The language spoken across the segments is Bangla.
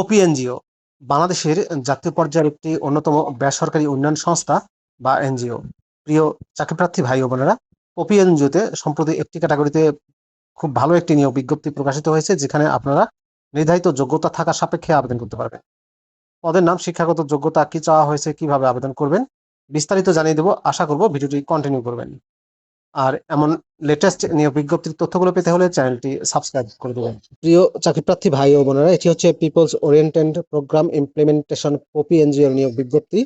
ওপি এনজিও বাংলাদেশের জাতীয় পর্যায়ের একটি অন্যতম বেসরকারি উন্নয়ন সংস্থা বা এনজিও প্রিয় চাকরিপ্রার্থী ভাই ও বোনেরা ওপি সম্প্রতি একটি ক্যাটাগরিতে খুব ভালো একটি নিয়োগ বিজ্ঞপ্তি প্রকাশিত হয়েছে, যেখানে আপনারা নির্ধারিত যোগ্যতা থাকা সাপেক্ষে আবেদন করতে পারবেন। পদের নাম, শিক্ষাগত যোগ্যতা কি চাওয়া হয়েছে, কীভাবে আবেদন করবেন, বিস্তারিত জানিয়ে দেবো। আশা করব ভিডিওটি কন্টিনিউ করবেন। আর এমন লেটেস্ট নিয়োগ বিজ্ঞপ্তির তথ্যগুলো পেতে হলে চ্যানেলটি সাবস্ক্রাইব করে দেবেন। প্রিয় চাকরিপ্রার্থী ভাই ও বোনেরা, এটি হচ্ছে peoples oriented programme implementation Popi এনজিওর নিয়োগ বিজ্ঞপ্তি।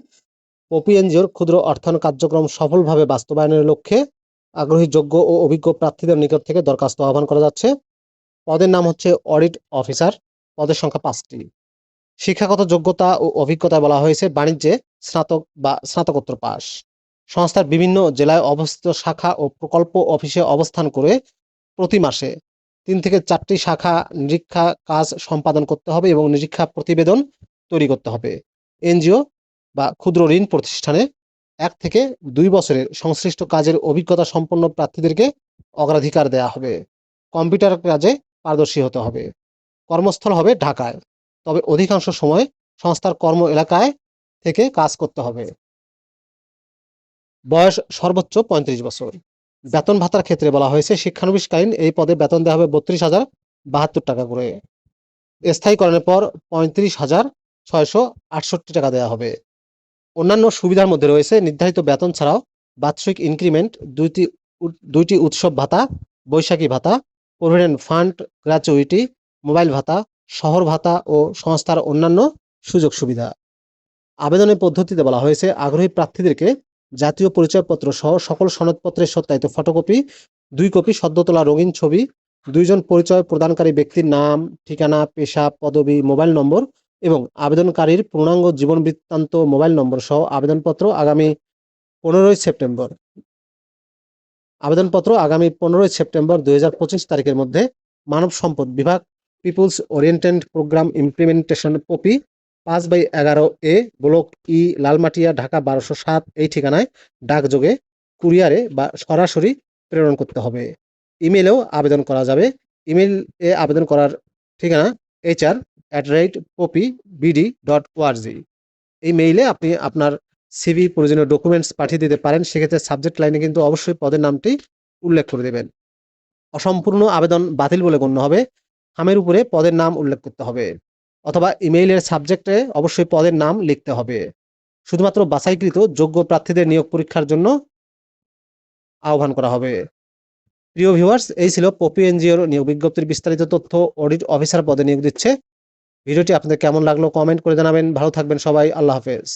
পপি এনজিওর ক্ষুদ্র অর্থায়ন কার্যক্রম সফলভাবে বাস্তবায়নের লক্ষ্যে আগ্রহী, যোগ্য ও অভিজ্ঞ প্রার্থীদের নিকট থেকে দরখাস্ত আহ্বান করা যাচ্ছে। পদের নাম হচ্ছে অডিট অফিসার পদের সংখ্যা পাঁচটি। শিক্ষাগত যোগ্যতা ও অভিজ্ঞতা বলা হয়েছে বাণিজ্যে স্নাতক বা স্নাতকোত্তর পাস সংস্থার বিভিন্ন জেলায় অবস্থিত শাখা ও প্রকল্প অফিসে অবস্থান করে প্রতি মাসে তিন থেকে চারটি শাখা নিরীক্ষা কাজ সম্পাদন করতে হবে এবং নিরীক্ষা প্রতিবেদন তৈরি করতে হবে। এনজিও বা ক্ষুদ্র ঋণ প্রতিষ্ঠানে এক থেকে দুই বছরের সংশ্লিষ্ট কাজের অভিজ্ঞতা সম্পন্ন প্রার্থীদেরকে অগ্রাধিকার দেওয়া হবে। কম্পিউটার কাজে পারদর্শী হতে হবে। কর্মস্থল হবে ঢাকায়। তবে অধিকাংশ সময় সংস্থার কর্ম এলাকায় থেকে কাজ করতে হবে। বয়স সর্বোচ্চ পঁয়ত্রিশ বছর। বেতন ভাতার ক্ষেত্রে বলা হয়েছে, শিক্ষানবিশকালীন এই পদে বেতন দেওয়া হবে বত্রিশ হাজার বাহাত্তর টাকা করে। স্থায়ীকরণের পর পঁয়ত্রিশ হাজার ছয়শো আটষট্টি টাকা দেওয়া হবে। অন্যান্য সুবিধার মধ্যে রয়েছে, নির্ধারিত বেতন ছাড়াও বাৎসরিক ইনক্রিমেন্ট, দুইটি দুইটি উৎসব ভাতা, বৈশাখী ভাতা, প্রভিডেন্ট ফান্ড, গ্র্যাচুইটি, মোবাইল ভাতা, শহর ভাতা ও সংস্থার অন্যান্য সুযোগ সুবিধা। আবেদনের পদ্ধতিতে বলা হয়েছে, আগ্রহী প্রার্থীদেরকে জাতীয় পরিচয়পত্র সহ সকল সনদপত্রের সত্যায়িত ফটোকপি, দুই কপি সদ্য তোলা রঙিন ছবি, দুইজন পরিচয় প্রদানকারী ব্যক্তির নাম, ঠিকানা, পেশা, পদবি, মোবাইল নম্বর এবং আবেদনকারীর পূর্ণাঙ্গ জীবন বৃত্তান্ত মোবাইল নম্বর সহ আবেদনপত্র আগামী পনেরোই সেপ্টেম্বর। আবেদনপত্র আগামী পনেরোই সেপ্টেম্বর দুই হাজার পঁচিশ তারিখের মধ্যে মানব সম্পদ বিভাগ, peoples oriented program implementation POPI পাঁচ বাই এগারো A block E Lalmatia Dhaka বারোশো সাত এই ঠিকানায় ডাকযোগে কুরিয়ারে বা সরাসরি প্রেরণ করতে হবে। ইমেলেও আবেদন করা যাবে। ইমেল এ আবেদন করার ঠিকানা HR at rate Popi BD dot ORG এই মেইলে আপনি আপনার সিভি প্রয়োজনীয় ডকুমেন্টস পাঠিয়ে দিতে পারেন, সেক্ষেত্রে সাবজেক্ট লাইনে কিন্তু অবশ্যই পদের নামটি উল্লেখ করে দেবেন। অসম্পূর্ণ আবেদন বাতিল বলে গণ্য হবে। খামের উপরে পদের নাম উল্লেখ করতে হবে। অথবা ইমেইলের সাবজেক্টে অবশ্যই পদের নাম লিখতে হবে। শুধুমাত্র বাছাইকৃত যোগ্য প্রার্থীদের নিয়োগ পরীক্ষার জন্য আহ্বান করা হবে। প্রিয় ভিউয়ার্স, এই ছিল পপি এনজিওর নিয়োগ বিজ্ঞপ্তির বিস্তারিত তথ্য। অডিট অফিসার পদে নিয়োগ দিচ্ছে। ভিডিওটি আপনাদের কেমন লাগল কমেন্ট করে জানাবেন। ভালো থাকবেন সবাই। আল্লাহ হাফেজ।